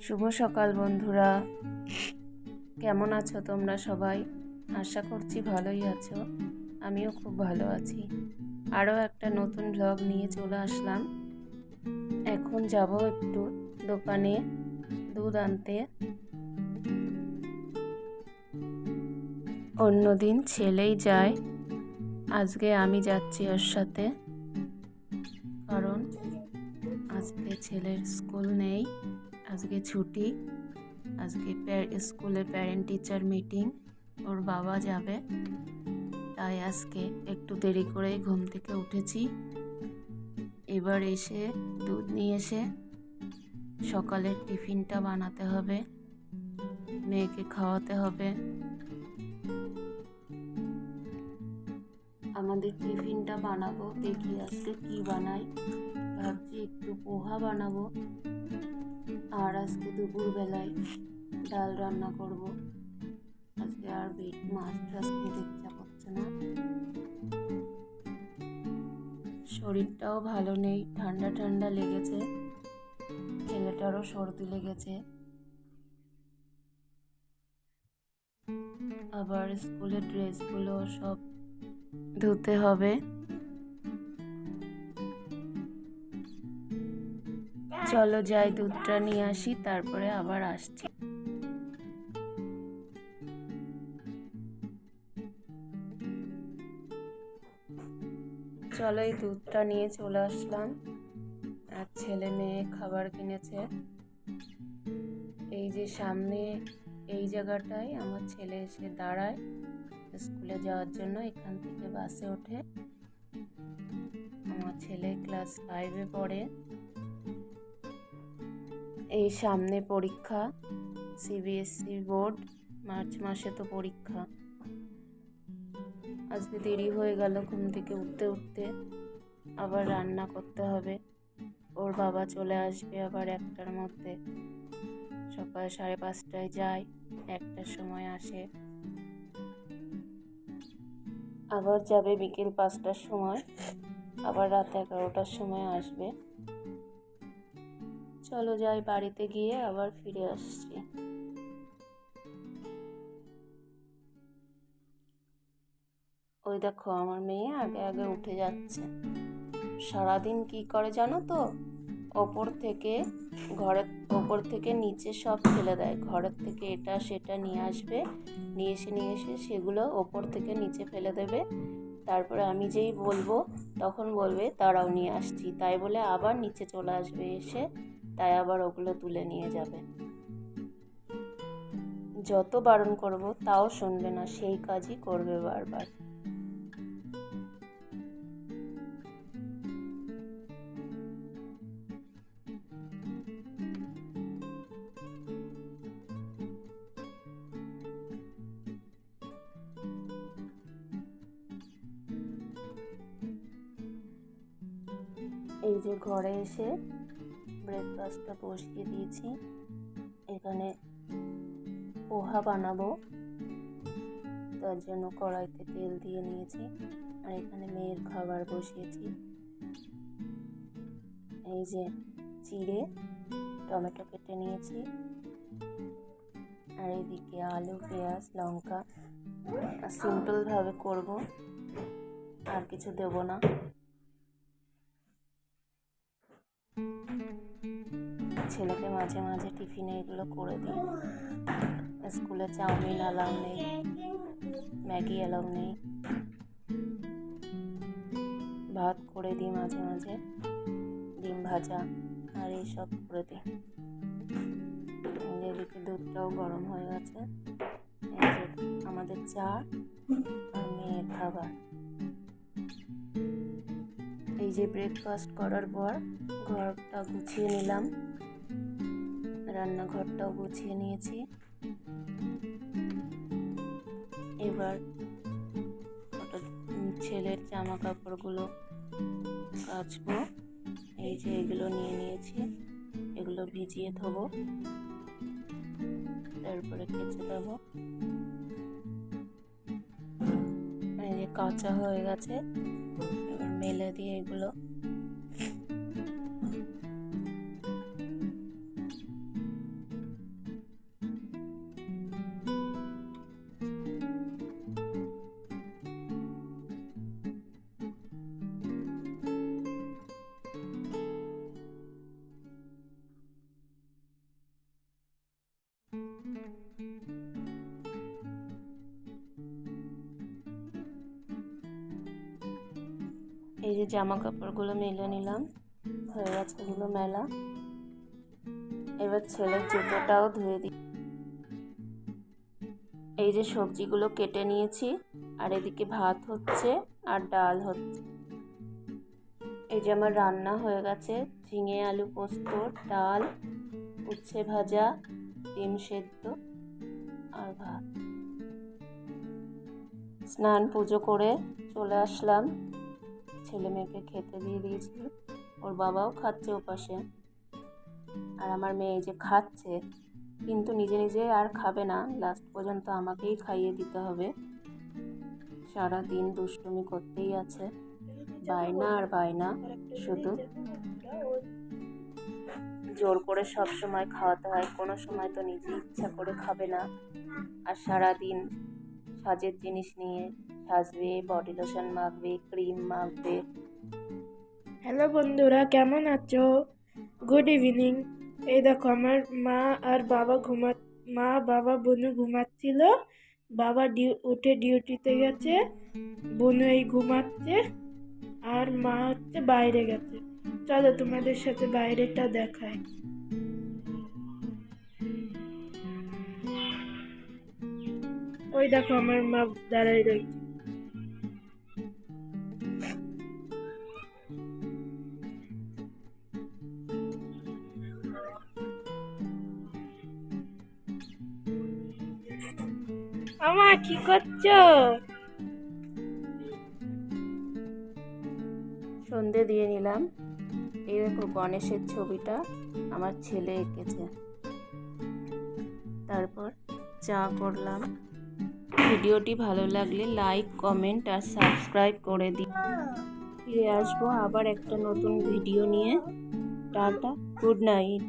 শুভ সকাল বন্ধুরা। কেমন আছো তোমরা সবাই? আশা করছি ভালোই আছো। আমিও খুব ভালো আছি। আরও একটা নতুন ব্লগ নিয়ে চলে আসলাম। এখন যাব একটু দোকানে দুধ আনতে। অন্যদিন ছেলেই যায়। আজকে আমি যাচ্ছি ওর সাথে। কারণ আজকে ছেলের স্কুল নেই। আজকে ছুটি, আজকে স্কুলে প্যারেন্ট টিচার মিটিং ওর বাবা যাবে। তাই আজকে একটু দেরি করেই ঘুম থেকে উঠেছি। এবার এসে দুধ নিয়ে এসে সকালের টিফিনটা বানাতে হবে, মেয়েকে খাওয়াতে হবে। আমাদের টিফিনটা বানাবো, দেখি আজকে কি বানাই। ভাবছি একটু পোহা বানাবো। আর আজকে দুপুরবেলায় ডাল রান্না করব। আজকে আর বেট মাছ টাছ খেতে ইচ্ছা করছে না। শরীরটাও ভালো নেই, ঠান্ডা ঠান্ডা লেগেছে। ছেলেটারও সর্দি লেগেছে। আবার স্কুলের ড্রেসগুলো সব ধুতে হবে। চলো যাই, দুধটা নিয়ে আসি, তারপরে আবার আসছি। চলো এই দুধটা নিয়ে চলে আসলাম। আর ছেলে মেয়ে খাবার কিনেছে। এই যে সামনে, এই জায়গাটায় আমার ছেলে এসে দাঁড়ায় স্কুলে যাওয়ার জন্য, এখান থেকে বাসে ওঠে। আমার ছেলে ক্লাস ফাইভে পড়ে। এই সামনে পরীক্ষা সিবিএসসি বোর্ড, মার্চ মাসে তো পরীক্ষা। আজকে দেরি হয়ে গেল ঘুম থেকে উঠতে উঠতে। আবার রান্না করতে হবে। ওর বাবা চলে আসবে আবার একটার মধ্যে। সকাল সাড়ে পাঁচটায় যায়, একটার সময় আসে। আবার যাবে বিকেল পাঁচটার সময়, আবার রাত এগারোটার সময় আসবে। চলো যাই বাড়িতে গিয়ে আবার ফিরে আসছি। ওই দেখো, আমার মেয়ে আগে আগে উঠে যাচ্ছে। সারাদিন কি করে জানো তো? ওপর থেকে ঘরের ওপর থেকে নিচে সব ফেলে দেয়। ঘরের থেকে এটা সেটা নিয়ে আসবে, নিয়ে এসে নিয়ে এসে সেগুলো ওপর থেকে নিচে ফেলে দেবে। তারপরে আমি যেই বলব, তখন বলবে, তারাও নিয়ে আসছি। তাই বলে আবার নিচে চলে আসবে এসে। তাই আবার ওগুলো তুলে নিয়ে যাবে। যত বারণ করব তাও শুনবে না, সেই কাজই করবে বারবার। এই যে ঘরে এসে ব্রেকফাস্টটা বসিয়ে দিয়েছি। এখানে পোহা বানাবো। তার জন্য কড়াইতে তেল দিয়ে নিয়েছি। আর এখানে মেয়ের খাবার বসিয়েছি। এই যে চিড়ে, টমেটো কেটে নিয়েছি। আর এদিকে আলু, পেঁয়াজ, লঙ্কা। সিম্পলভাবে করব। আর কিছু দেব না। ছেলেকে মাঝে মাঝে টিফিনে এগুলো করে দিই। স্কুলে চাউমিন অ্যালাউ নেই, ম্যাগি অ্যালাউ নেই। ভাত করে দিই মাঝে মাঝে, ডিম ভাজা আর এইসব করে দিই। এদিকে দুধটাও গরম হয়ে গেছে। আমাদের চা আর মেয়ের খাবার। এই যে ব্রেকফাস্ট করার পর ঘরটা গুছিয়ে নিলাম। রান্নাঘরটাও গুছিয়ে নিয়েছি। এবার ছেলের জামা কাপড়গুলো কাচবো। এই যে এগুলো নিয়ে নিয়েছি, এগুলো ভিজিয়ে থবো তারপরে কেচে দেবো। এই যে কাঁচা হয়ে গেছে। মেলে দিয়ে এগুলো। এই যে জামা কাপড়গুলো মেলে নিলাম। হয়ে গেছে এগুলো মেলা। এবার ছেলের জুতোটাও ধুয়ে দিই এই যে সবজিগুলো কেটে নিয়েছি, আর এদিকে ভাত হচ্ছে আর ডাল হচ্ছে। এই যে আমার রান্না হয়ে গেছে, ঝিঙে, আলু পোস্ত, ডাল, উচ্ছে ভাজা, ডিম সেদ্ধ আর ভাত। স্নান পুজো করে চলে আসলাম। ছেলে মেয়েকে খেতে দিয়ে দিয়েছি ওর বাবাও খাচ্ছে ওপাশে। আর আমার মেয়ে যে খাচ্ছে, কিন্তু নিজে নিজে আর খাবে না। লাস্ট পর্যন্ত আমাকেই খাইয়ে দিতে হবে। সারা দিন দুষ্টুমি করতেই আছে। বায়না আর বায়না, শুধু। জোর করে সব সময় খাওয়াতে হয়। কোনো সময় তো নিজে ইচ্ছা করে খাবে না। আর সারা দিন সাজের জিনিস নিয়ে সাজবে বডি লোশন মাখবে ক্রিম মাখবে। হ্যালো বন্ধুরা, কেমন আছো? গুড ইভিনিং এই দেখো, আমার মা আর বাবা ঘুমা মা, বাবা বোনু ঘুমাচ্ছিল। বাবা ডিউ উঠে ডিউটিতে গেছে। বোনু এই ঘুমাচ্ছে। আর মা হচ্ছে বাইরে গেছে। চলো তোমাদের সাথে বাইরেটা দেখায় ওই দেখো, আমার মা দাঁড়াই রয়েছে। আমা, কি করছ? সন্ধে দিয়ে নিলাম। এই দেখো গণেশের ছবিটা আমার ছেলে এঁকেছে। তারপর চা করলাম। ভিডিওটি ভালো লাগলে লাইক, কমেন্ট আর সাবস্ক্রাইব করে দিই ফিরে আসব আবার একটা নতুন ভিডিও নিয়ে। Ta-ta, good night.